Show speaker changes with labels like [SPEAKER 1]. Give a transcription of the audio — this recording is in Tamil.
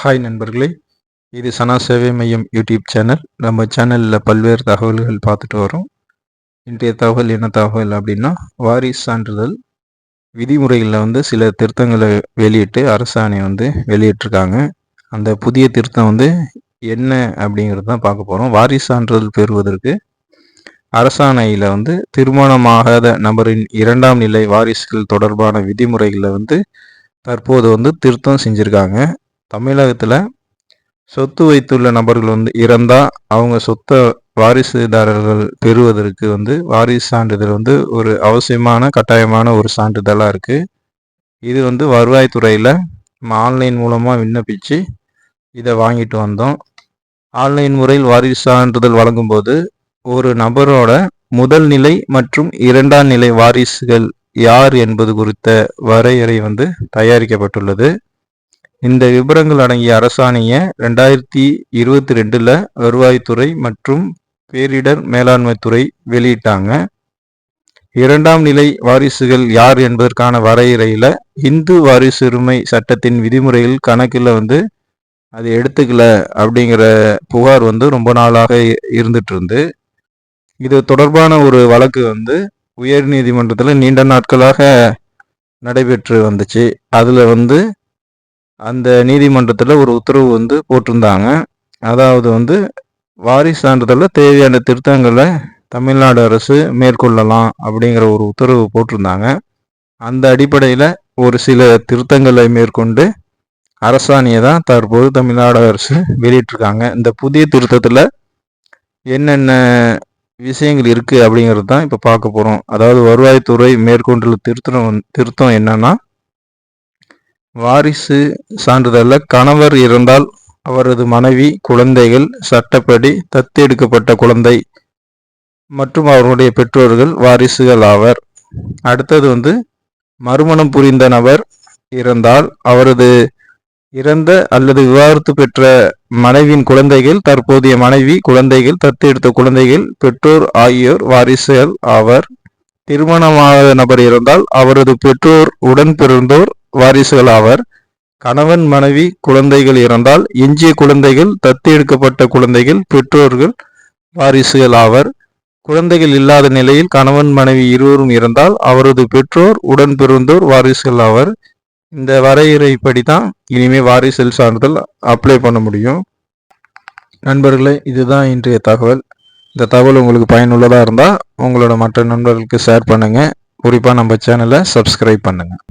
[SPEAKER 1] ஹாய் நண்பர்களே. இது சனா சேவை மையம் யூடியூப் சேனல். நம்ம சேனலில் பல்வேறு தகவல்கள் பார்த்துட்டு வரோம். இன்றைய தகவல் என்ன தகவல் அப்படின்னா வாரிசு சான்றிதழ் விதிமுறைகளில் வந்து சில திருத்தங்களை வெளியிட்டு அரசாணை வந்து வெளியிட்டிருக்காங்க. அந்த புதிய திருத்தம் வந்து என்ன அப்படிங்கிறது தான் பார்க்க போகிறோம் வாரிசு சான்றிதழ் பெறுவதற்கு அரசாணையில் வந்து திருமணமாகாத நபரின் இரண்டாம் நிலை வாரிசுகள் தொடர்பான விதிமுறைகளை வந்து தற்போது வந்து திருத்தம் செஞ்சுருக்காங்க. தமிழகத்தில் சொத்து வைத்துள்ள நபர்கள் வந்து இறந்தால் அவங்க சொத்தை வாரிசுதாரர்கள் பெறுவதற்கு வந்து வாரிசு சான்றிதழ் வந்து ஒரு அவசியமான கட்டாயமான ஒரு சான்றிதழாக இருக்குது இது வந்து வருவாய்த்துறையில் நம்ம ஆன்லைன் மூலமாக விண்ணப்பித்து இதை வாங்கிட்டு வந்தோம். ஆன்லைன் முறையில் வாரிசு சான்றிதழ் வழங்கும்போது ஒரு நபரோட முதல் நிலை மற்றும் இரண்டாம் நிலை வாரிசுகள் யார் என்பது குறித்த வரையறை வந்து தயாரிக்கப்பட்டுள்ளது. இந்த விபரங்கள் அடங்கிய அரசாணையை ரெண்டாயிரத்தி இருபத்தி ரெண்டில் வருவாய்த்துறை மற்றும் பேரிடர் மேலாண்மை துறை வெளியிட்டாங்க. இரண்டாம் நிலை வாரிசுகள் யார் என்பதற்கான வரையறையில் இந்து வாரிசுரிமை சட்டத்தின் விதிமுறைகள் கணக்கில் வந்து அது எடுத்துக்கல அப்படிங்கிற புகார் வந்து ரொம்ப நாளாக இருந்துட்டு இருந்து இது தொடர்பான ஒரு வழக்கு வந்து உயர் நீதிமன்றத்தில் நீண்ட நாட்களாக நடைபெற்று வந்துச்சு. அதில் வந்து அந்த நீதிமன்றத்தில் ஒரு உத்தரவு வந்து போட்டிருந்தாங்க. அதாவது வந்து வாரிசு சான்றிதழில் தேவையான திருத்தங்களை தமிழ்நாடு அரசு மேற்கொள்ளலாம் அப்படிங்கிற ஒரு உத்தரவு போட்டிருந்தாங்க. அந்த அடிப்படையில் ஒரு சில திருத்தங்களை மேற்கொண்டு அரசாணையை தான் தற்போது தமிழ்நாடு அரசு வெளியிட்டிருக்காங்க. இந்த புதிய திருத்தத்தில் என்னென்ன விஷயங்கள் இருக்குது அப்படிங்கிறது தான் இப்போ பார்க்க போகிறோம் அதாவது வருவாய்த்துறை மேற்கொண்டுள்ள திருத்தம் திருத்தம் என்னன்னா வாரிசு சான்றிதழில் கணவர் இருந்தால் அவரது மனைவி குழந்தைகள் சட்டப்படி தத்தெடுக்கப்பட்ட குழந்தை மற்றும் அவர்களுடைய பெற்றோர்கள் வாரிசுகள் ஆவர். அடுத்தது வந்து மறுமணம் புரிந்த நபர் இருந்தால் அவரது இறந்த அல்லது விவாகரத்து பெற்ற மனைவியின் குழந்தைகள் தற்போதைய மனைவி குழந்தைகள் தத்தெடுத்த குழந்தைகள் பெற்றோர் ஆகியோர் வாரிசுகள் ஆவர். திருமணமாகாத நபர் இருந்தால் அவரது பெற்றோர் உடன் பிறந்தோர் வாரிசுகள் ஆவர். கணவன் மனைவி குழந்தைகள் இறந்தால் எஞ்சிய குழந்தைகள் தத்து எடுக்கப்பட்ட குழந்தைகள் பெற்றோர்கள் வாரிசுகள் ஆவர். குழந்தைகள் இல்லாத நிலையில் கணவன் மனைவி இருவரும் இருந்தால் அவரது பெற்றோர் உடன் பிறந்தோர் வாரிசுகள் ஆவர். இந்த வரையறைப்படி தான் இனிமேல் வாரிசல் சான்றிதழ் அப்ளை பண்ண முடியும். நண்பர்களே இதுதான் இன்றைய தகவல். இந்த தகவல் உங்களுக்கு பயனுள்ளதாக இருந்தால் உங்களோட மற்ற நண்பர்களுக்கு ஷேர் பண்ணுங்கள் குறிப்பாக நம்ம சேனலை சப்ஸ்கிரைப் பண்ணுங்கள்